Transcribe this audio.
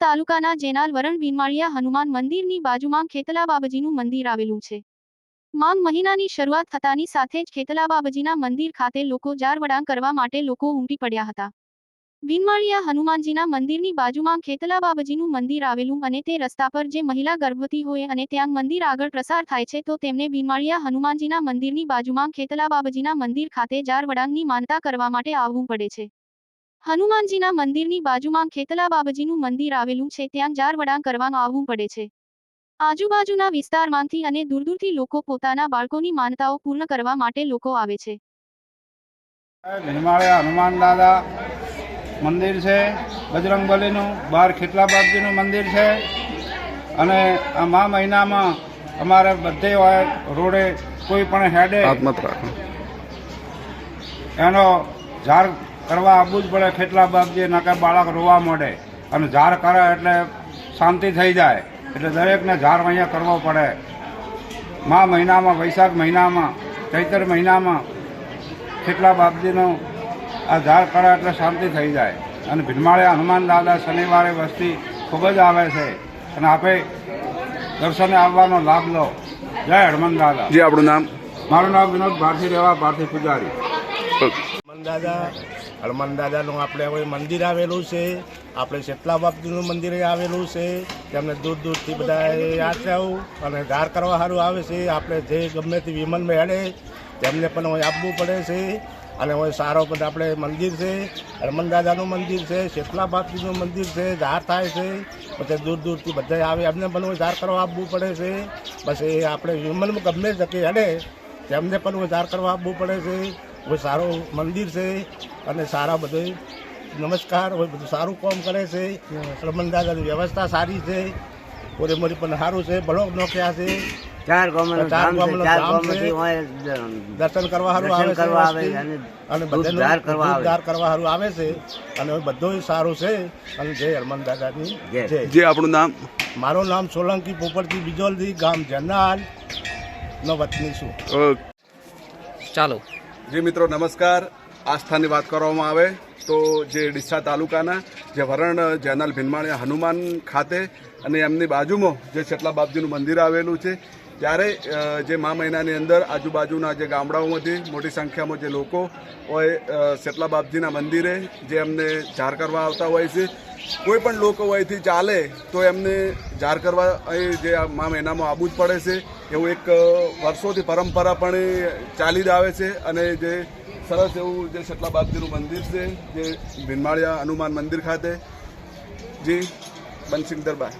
તાલુકાના જેનાલ વરણ બિનમાળિયા હનુમાન મંદિરની બાજુમાં ખેતલા બાબજીનું મંદિર આવેલું છે. માંગ મહિનાની શરૂઆત થતાની સાથે જ ખેતલા બાબજીના મંદિર ખાતે લોકો જારવડાંગ કરવા માટે લોકો ઉમટી પડ્યા હતા. બિનમાળિયા હનુમાનજીના મંદિરની બાજુમાં ખેતલા બાબજીનું મંદિર આવેલું અને તે રસ્તા પર જે મહિલા ગર્ભવતી હોય અને ત્યાં મંદિર આગળ પ્રસાર થાય છે તો તેમને બિનમાળિયા હનુમાનજીના મંદિરની બાજુમાં ખેતલા બાબજીના મંદિર ખાતે જારવડાંગની માનતા કરવા માટે આવવું પડે છે. હનુમાનજીના મંદિરની બાજુમાં ખેતલા બાબાજીનું મંદિર આવેલું છે ત્યાં જાર વડાંગ કરવામાં આવવું પડે છે. આજુબાજુના વિસ્તારમાંથી અને દૂર દૂરથી લોકો પોતાના બાળકોની માનતાઓ પૂર્ણ કરવા માટે લોકો આવે છે. હનુમાન દાદા મંદિર છે બજરંગબલીનું બહાર ખેતલા બાપજીનું મંદિર છે. અને આ મા મહિનામાં અમારે બધે હોય રોડે કોઈ પણ હેડે એનો ઝાર કરવા આવવું જ પડે ખેતલા બાપજી નકર બાળક રોવા મળે અને ઝાર કરે એટલે શાંતિ થઈ જાય. એટલે દરેકને ઝાર અહીંયા કરવો પડે. મા મહિનામાં વૈશાખ મહિનામાં ચૈતર મહિનામાં ખેતલા બાપજીનું આ ઝાર કરે એટલે શાંતિ થઈ જાય. અને ભીલમાળે હનુમાન દાદા શનિવારે વસ્તી ખૂબ જ આવે છે. અને આપે દર્શને આવવાનો લાભ લો. જય હનુમાન દાદા. જી આપણું નામ? મારું નામ વિનોદ ભારતી રેવા ભારતી પૂજારી. દાદા હનુમાન દાદાનું આપણે હવે મંદિર આવેલું છે. આપણે શેતલા બાપજીનું મંદિર આવેલું છે, તેમને દૂર દૂરથી બધા યાત્રાઓ અને ધાર કરવા સારું આવે છે. આપણે જે ગમે તે વિમાનમાં હેડે, તેમને પણ હવે આપવું પડે છે. અને હવે સારો પણ આપણે મંદિર છે. હનુમાન દાદાનું મંદિર છે શેતલા બાપજીનું મંદિર છે, ધાર થાય છે. પછી દૂર દૂરથી બધા આવે, એમને પણ ધાર કરવા આપવું પડે છે. પછી આપણે વિમાનમાં ગમે જગ્યાએ હેડે, તેમને પણ હવે ધાર કરવા આપવું પડે છે. હવે સારું મંદિર છે અને સારા બધે નમસ્કાર હવે બધું સારું કામ કરે છે. હનુમાન દાદાની વ્યવસ્થા સારી છે. ઓરે મરી પણ સારું છે. બ્લોક નોખ્યા છે. ચાર ગામોનું દર્શન કરવા સારું આવે છે. અને ધાર કરવા આવે. કરવા સારું આવે છે. અને બધું સારું છે. અને જય હનુમાન દાદાની જય. જય. આપણું નામ? મારું નામ સોલંકી પોપટજી બીજોલજી ગામ જનાલ. નો વતની છું ચાલો. જી મિત્રો, નમસ્કાર. આસ્થાની વાત કરવામાં આવે તો જે ડીસા તાલુકાના જે વરણ જેનાલ ભીનમાળિયા હનુમાન ખાતે અને એમની બાજુમાં જે છેટલા બાપજીનું મંદિર આવેલું છે, ત્યારે જે મા મહિનાની અંદર આજુબાજુના જે ગામડાઓમાંથી મોટી સંખ્યામાં જે લોકો હોય શેટલા બાપજીના મંદિરે જે એમને જાર કરવા આવતા હોય છે. કોઈ પણ લોકો અહીંથી ચાલે તો એમને જાર કરવા અહીં જે મા મહિનામાં આવવું જ પડે છે. એવું એક વર્ષોથી પરંપરા પણ ચાલી જ આવે છે અને જે સરસ એવું જે શેટલા બાપજીનું મંદિર છે, જે ભીનમાળિયા હનુમાન મંદિર ખાતે. જી, બનસિંગ દરબાર.